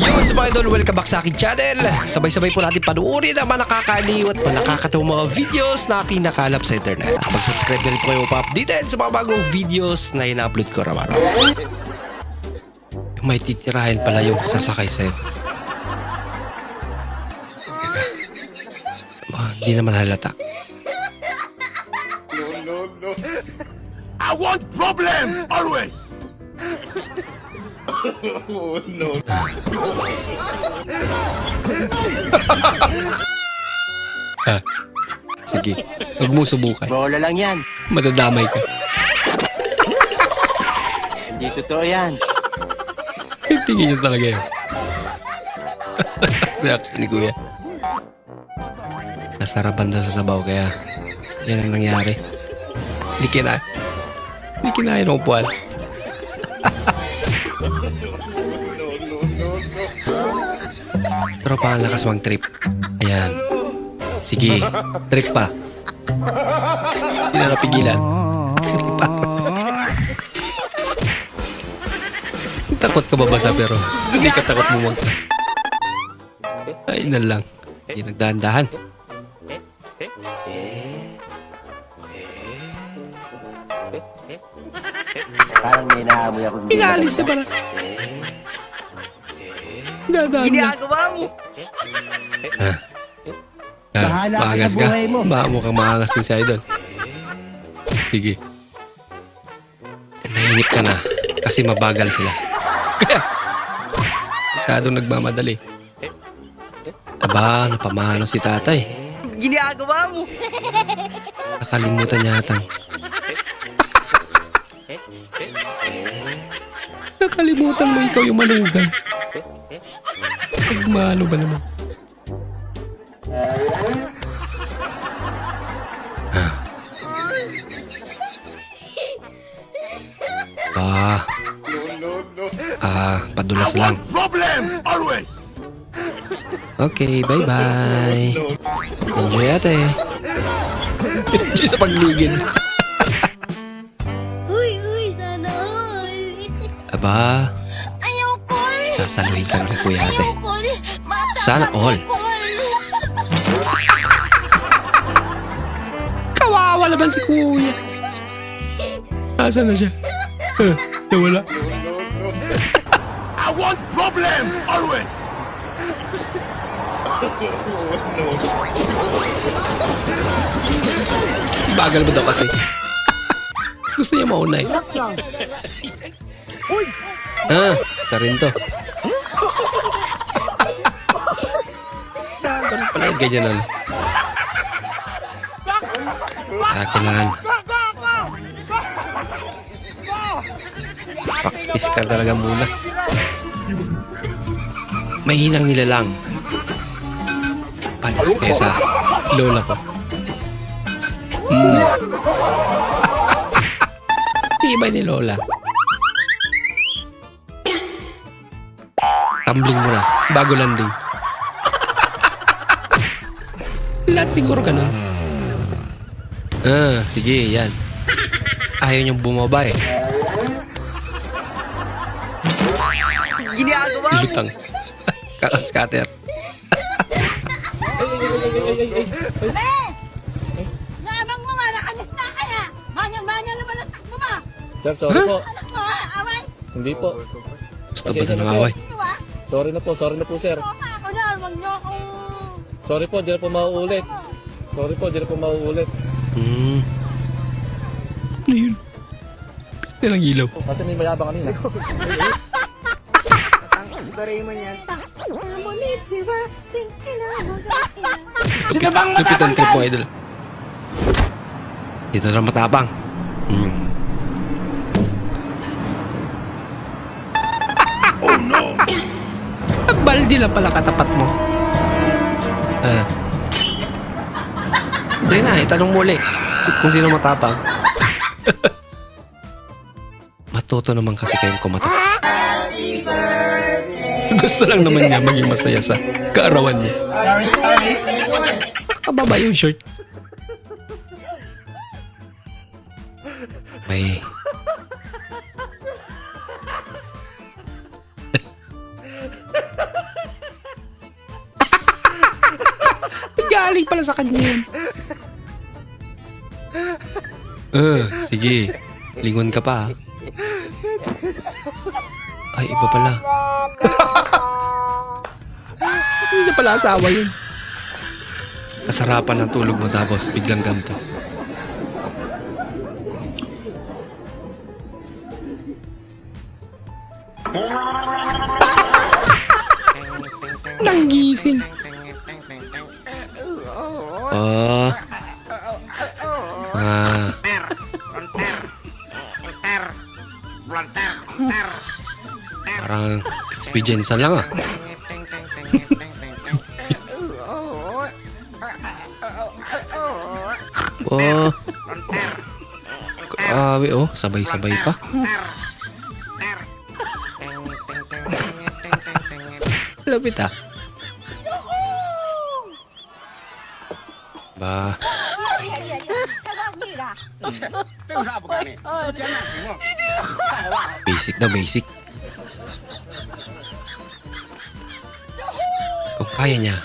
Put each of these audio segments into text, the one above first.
Yo, sa mga idol, welcome back sa aking channel. Sabay-sabay po natin panuorin ang mga nakakaliw at mga videos na aking nakalap sa internet. Mag-subscribe na rin po kayo pa-updated sa mga bagong videos na ina-upload ko araw-araw. May titirahin pala yung sasakay sa'yo. Hindi naman halata. I want problems always. Sige, huwag mo subukan. Bola lang yan. Madadamay ka. Hindi totoo yan. Tingin niyo talaga yun. Reaction ni Kuya. Nasarapan daw sa sabaw kaya yan ang nangyari. Hindi kina Hindi kinain ng upuan. Pero pa ang lakas mang trip. Ayan. Sige, trip pa. Hindi na napigilan. Takot ka babasa pero hindi ka takot bumagsak. Ay na lang. Hindi nagdahan-dahan. Parang may naamoy ako. Pinalis na para. Dadaan na. Ginagawa mo. Ah, Bahala ka maangas sa ka. buhay mo. Ma mukhang maangas din si Idol. Sige. Nainip ka na kasi mabagal sila. Kaya, masyadong nagmamadali. Aba, napamano si tatay. Ginagawa mo. Nakalimutan yata. Nakalimutan mo ikaw yung manugang. Pagmano ba naman? Ah. Ah. Ah, padulas lang. Problems always. Okay, bye-bye. Enjoy ate. Enjoy sa pagligid. Uy, uy, sana all. Aba. Sasaluhin ka kay kuya ate. Sana all. Kawawa naman si kuya. Nasaan na siya? Eh, nawala. I want problems always. Bagal mo daw kasi. Gusto niya maunay. Ah, sa rin to. Ganun pala ganyan ano. Ah, kailangan. Practice ka talaga muna. Mahinang nila lang. Panis kayo sa lola ko. Hmm. Tibay ni Lola. Tumbling mo na, bago landing. Lahat siguro ganun. Ah, sige, yan. Ayaw niyang bumaba eh. Ginagawa mo. Lutang. Kakaskater. Nabang mo nga, nakalit na kaya. Manyang-manyang naman ang takbo mo. Sir, sorry po. Anak mo, ha? Awan. Hindi po. Gusto ba na ba? Sorry na po, sorry na po, sir. Sorry po, di na po mauulit. Sorry po, di na po mauulit. Hmm. Ano yun? Nilang ilaw. Kasi may mayabang kanina. Konnichiwa, tingkila, Sino bang Lupitan trip mo, idol. Dito lang matapang. Hmm. oh no! Baldi lang pala katapat mo. Ah. Sige na, itanong mo ulit. Kung sino matapang. Matuto naman kasi kayong kumata. Gusto lang naman niya maging masaya sa kaarawan niya. Kababa yung shirt. May... Galing pala sa kanya yun. Eh, sige. Lingon ka pa. Ay, iba pala. Hindi niya pala asawa yun. Kasarapan ng tulog mo tapos biglang ganito. Nanggising. Ah. Parang experience lang ah. Oh. Grabe oh, sabay-sabay pa. Lapit ah. Ba, basic na basic. Kung kaya niya,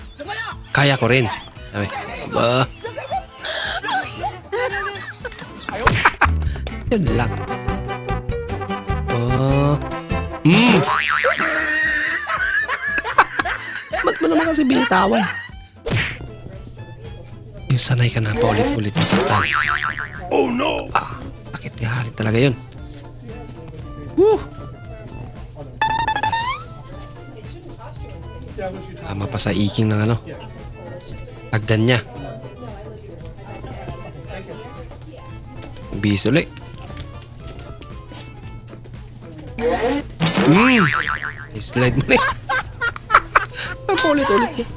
kaya ko rin. Sabi, ba. Yun lang. Oh. Mm. Ba't mo naman kasi binitawan? Yung sanay ka na paulit-ulit masaktan. Oh no! Ah, sakit nga halit talaga yun. Woo! Tama pa sa iking ng ano. Pagdan niya. Bis ulit. Mm. Slide mo na yun. Ang paulit-ulit niya.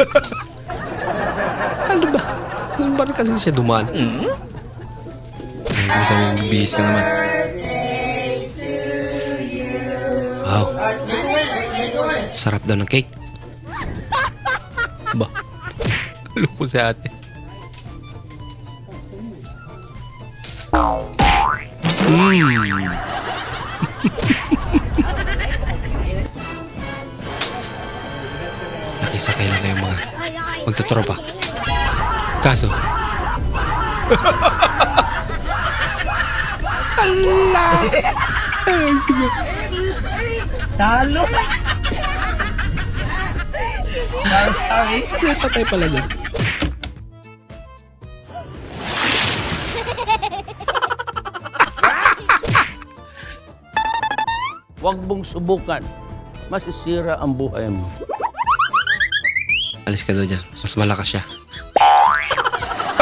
ano ba? Ano ba kasi siya dumaan? Mm? Ano ko sabi yung bihis ka naman? Wow. Sarap daw ng cake. Ba? Loko si ate. Mm. Nakisakay lang kayo mga magtatropa. Kaso, Ala! Ay, sige. Talo! Sorry. May patay pala dyan. Huwag mong subukan. Masisira ang buhay mo. Alis ka daw dyan. Mas malakas siya.